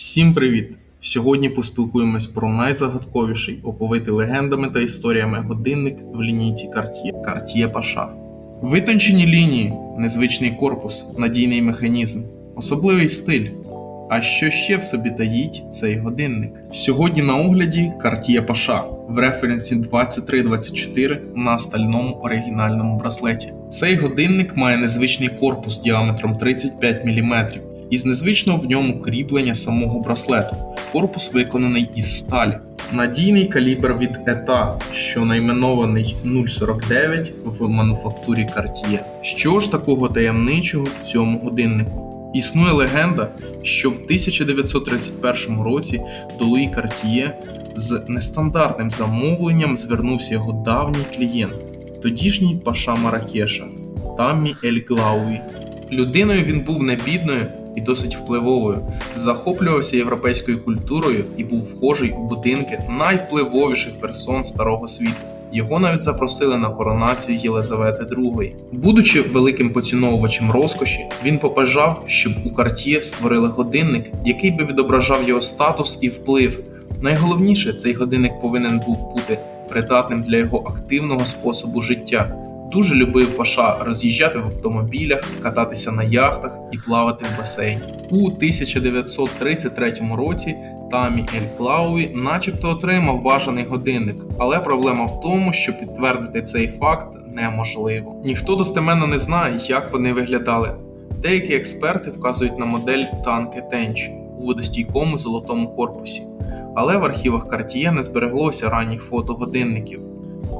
Всім привіт! Сьогодні поспілкуємось про найзагадковіший, оповитий легендами та історіями годинник в лінійці Cartier – Cartier Паша. Витончені лінії, незвичний корпус, надійний механізм, особливий стиль. А що ще в собі таїть цей годинник? Сьогодні на огляді Cartier Паша в референсі 2324 на стальному оригінальному браслеті. Цей годинник має незвичний корпус діаметром 35 мм із незвичного в ньому кріплення самого браслету. Корпус виконаний із сталі. Надійний калібр від ета, що найменований 049 в мануфактурі Cartier. Що ж такого таємничого в цьому годиннику? Існує легенда, що в 1931 році до Луї Cartier з нестандартним замовленням звернувся його давній клієнт, тодішній паша Маракеша Таммі Ель Глауї. Людиною він був не бідною і досить впливовою, захоплювався європейською культурою і був вхожий у будинки найвпливовіших персон старого світу. Його навіть запросили на коронацію Єлизавети II. Будучи великим поціновувачем розкоші, він побажав, щоб у Карт'є створили годинник, який би відображав його статус і вплив. Найголовніше, цей годинник повинен був бути придатним для його активного способу життя. Дуже любив Паша роз'їжджати в автомобілях, кататися на яхтах і плавати в басейні. У 1933 році Тамі Ель Клауі начебто отримав бажаний годинник, але проблема в тому, що підтвердити цей факт неможливо. Ніхто достеменно не знає, як вони виглядали. Деякі експерти вказують на модель танки Тенч у водостійкому золотому корпусі, але в архівах Cartier не збереглося ранніх фотогодинників.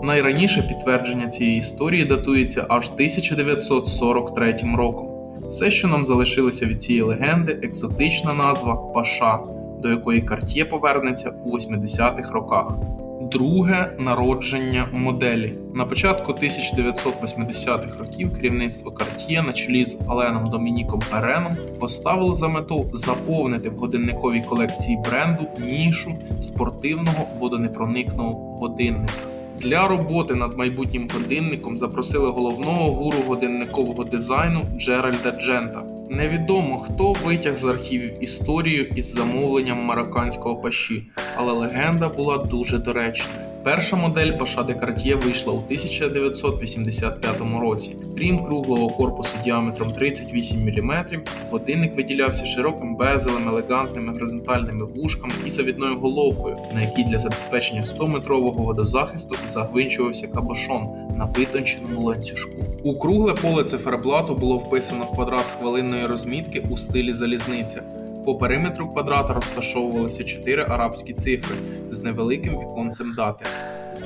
Найраніше підтвердження цієї історії датується аж 1943 роком. Все, що нам залишилося від цієї легенди, екзотична назва Паша, до якої Карт'є повернеться у 80-х роках. Друге народження моделі на початку 1980-х років керівництво Cartier на чолі з Аленом Домініком Переном поставило за мету заповнити в годинниковій колекції бренду нішу спортивного водонепроникного годинника. Для роботи над майбутнім годинником запросили головного гуру годинникового дизайну Джеральда Джента. Невідомо хто витяг з архівів історію із замовленням марокканського паші, але легенда була дуже доречною. Перша модель Паша де Карт'є вийшла у 1985 році. Крім круглого корпусу діаметром 38 мм, годинник виділявся широким безелем, елегантними горизонтальними вушками і завідною головкою, на якій для забезпечення 100-метрового водозахисту загвинчувався кабошон на витонченому ланцюжку. У кругле поле циферблату було вписано квадрат хвилинної розмітки у стилі залізниця. По периметру квадрата розташовувалися чотири арабські цифри з невеликим віконцем дати.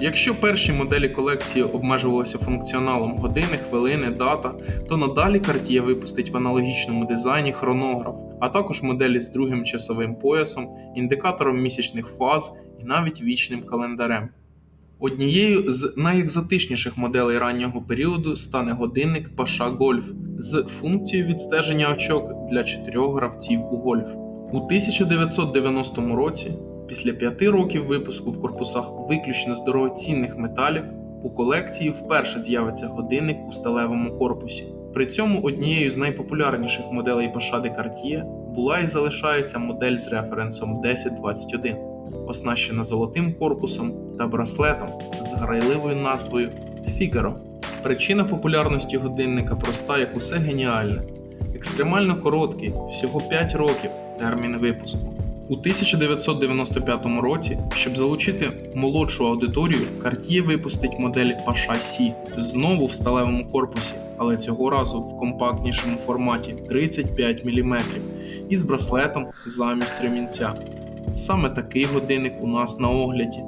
Якщо перші моделі колекції обмежувалися функціоналом години, хвилини, дата, то надалі Cartier випустить в аналогічному дизайні хронограф, а також моделі з другим часовим поясом, індикатором місячних фаз і навіть вічним календарем. Однією з найекзотичніших моделей раннього періоду стане годинник Паша Гольф з функцією відстеження очок для чотирьох гравців у гольф. У 1990 році, після п'яти років випуску в корпусах виключно з дорогоцінних металів, у колекції вперше з'явиться годинник у сталевому корпусі. При цьому однією з найпопулярніших моделей Паша де Cartier була і залишається модель з референсом 1021 оснащена золотим корпусом та браслетом з грайливою назвою Фігаро. Причина популярності годинника проста, як усе геніальне. Екстремально короткий, всього 5 років термін випуску. У 1995 році, щоб залучити молодшу аудиторію, Cartier випустить модель Pasha C знову в сталевому корпусі, але цього разу в компактнішому форматі 35 мм із браслетом замість ремінця. Саме такий годинник у нас на огляді.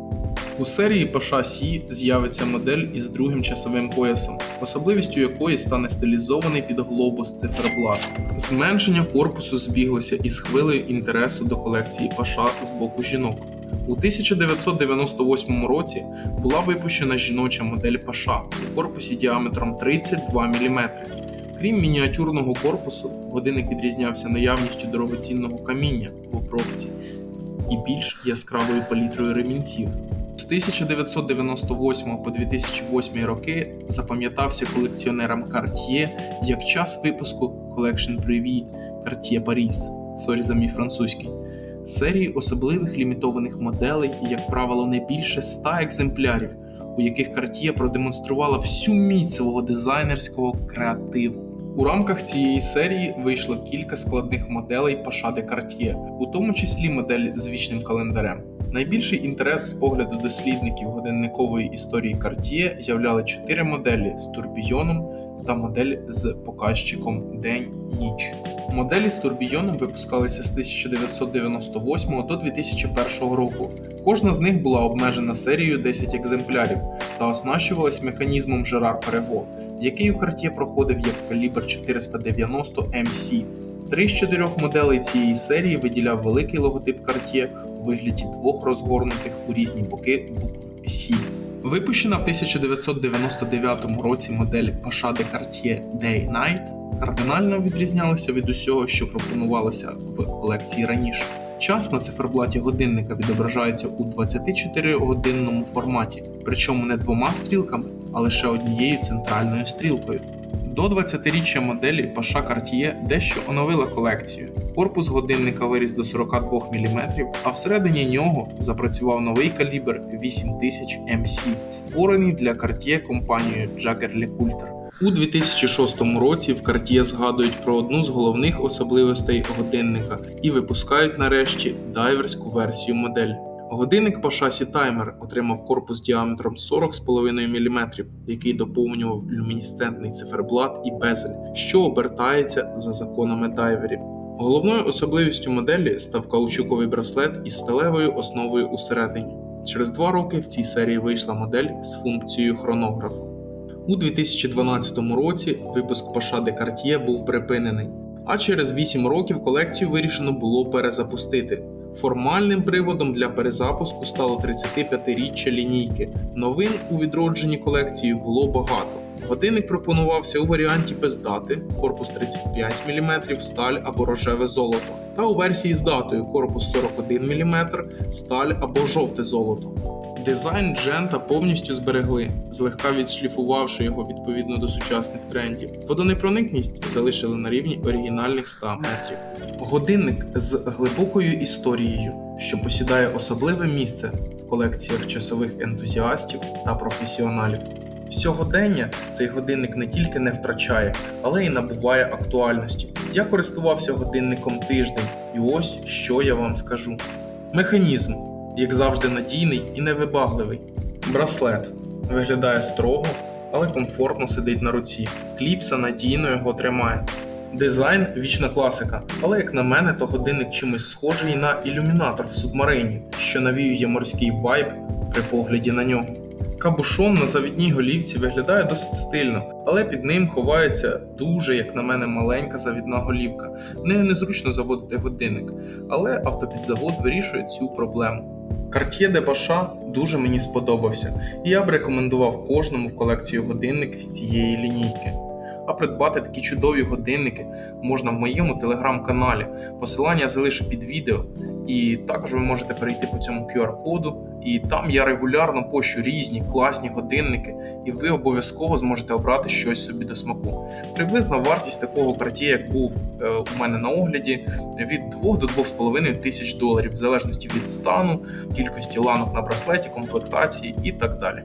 У серії Паша Сі з'явиться модель із другим часовим поясом, особливістю якої стане стилізований під глобус циферблат. Зменшення корпусу збіглося із хвилею інтересу до колекції Паша з боку жінок. У 1998 році була випущена жіноча модель Паша у корпусі діаметром 32 мм. Крім мініатюрного корпусу, годинник відрізнявся наявністю дорогоцінного каміння в обробці і більш яскравою палітрою ремінців. З 1998 по 2008 роки запам'ятався колекціонерам Cartier як час випуску Collection Privé Cartier Paris, сорі за мій французький. серії особливих лімітованих моделей, і, як правило, не більше 100 екземплярів, у яких Cartier продемонструвала всю міць свого дизайнерського креативу. У рамках цієї серії вийшло кілька складних моделей Паша де Cartier, у тому числі модель з вічним календарем. Найбільший інтерес з погляду дослідників годинникової історії Cartier являли чотири моделі з турбійоном та модель з показчиком день-ніч. Моделі з турбійоном випускалися з 1998 до 2001 року. Кожна з них була обмежена серією 10 екземплярів та оснащувалась механізмом Жерар Перего, який у Cartier проходив як калібр 490 MC. Три з чотирьох моделей цієї серії виділяв великий логотип Cartier у вигляді двох розгорнутих у різні боки букв Сі. Випущена в 1999 році модель Pasha de Cartier Day Night кардинально відрізнялася від усього, що пропонувалося в колекції раніше. Час на циферблаті годинника відображається у 24-годинному форматі, причому не двома стрілками, а лише однією центральною стрілкою. До 20-річчя моделі Паша Cartier дещо оновила колекцію. Корпус годинника виріс до 42 мм, а всередині нього запрацював новий калібр 8000 MC, створений для Cartier компанією Jaeger LeCoultre. У 2006 році в Cartier згадують про одну з головних особливостей годинника і випускають нарешті дайверську версію моделі. Годинник по шасі Timer отримав корпус діаметром 40,5 мм, який доповнював люмінесцентний циферблат і безель, що обертається за законами дайверів. Головною особливістю моделі став каучуковий браслет із сталевою основою усередині. Через два роки в цій серії вийшла модель з функцією хронографу. У 2012 році випуск Паша де Cartier був припинений, а через 8 років колекцію вирішено було перезапустити. Формальним приводом для перезапуску стало 35-річчя лінійки. Новин у відродженні колекції було багато. Годинник пропонувався у варіанті без дати, корпус 35 мм, сталь або рожеве золото, та у версії з датою корпус 41 мм, сталь або жовте золото. Дизайн Джента повністю зберегли, злегка відшліфувавши його відповідно до сучасних трендів. Водонепроникність залишили на рівні оригінальних 100 метрів. Годинник з глибокою історією, що посідає особливе місце в колекціях часових ентузіастів та професіоналів. Сьогодення цей годинник не тільки не втрачає, але й набуває актуальності. Я користувався годинником тиждень, і ось що я вам скажу: механізм як завжди, надійний і невибагливий. Браслет виглядає строго, але комфортно сидить на руці. Кліпса надійно його тримає. Дизайн вічна класика, але як на мене, то годинник чимось схожий на ілюмінатор в субмарині, що навіює морський вайб при погляді на нього. Кабушон на завідній голівці виглядає досить стильно, але під ним ховається дуже, як на мене, маленька завідна голівка. Нею незручно заводити годинник, але автопідзавод вирішує цю проблему. Cartier de Pasha дуже мені сподобався, і я б рекомендував кожному в колекцію годинники з цієї лінійки. А придбати такі чудові годинники можна в моєму телеграм-каналі. Посилання залишу під відео, і також ви можете перейти по цьому QR-коду. І там я регулярно пощу різні класні годинники, і ви обов'язково зможете обрати щось собі до смаку. Приблизна вартість такого Cartier, як був е, у мене на огляді, від 2 до 2,5 тисяч доларів, в залежності від стану, кількості ланок на браслеті, комплектації і так далі.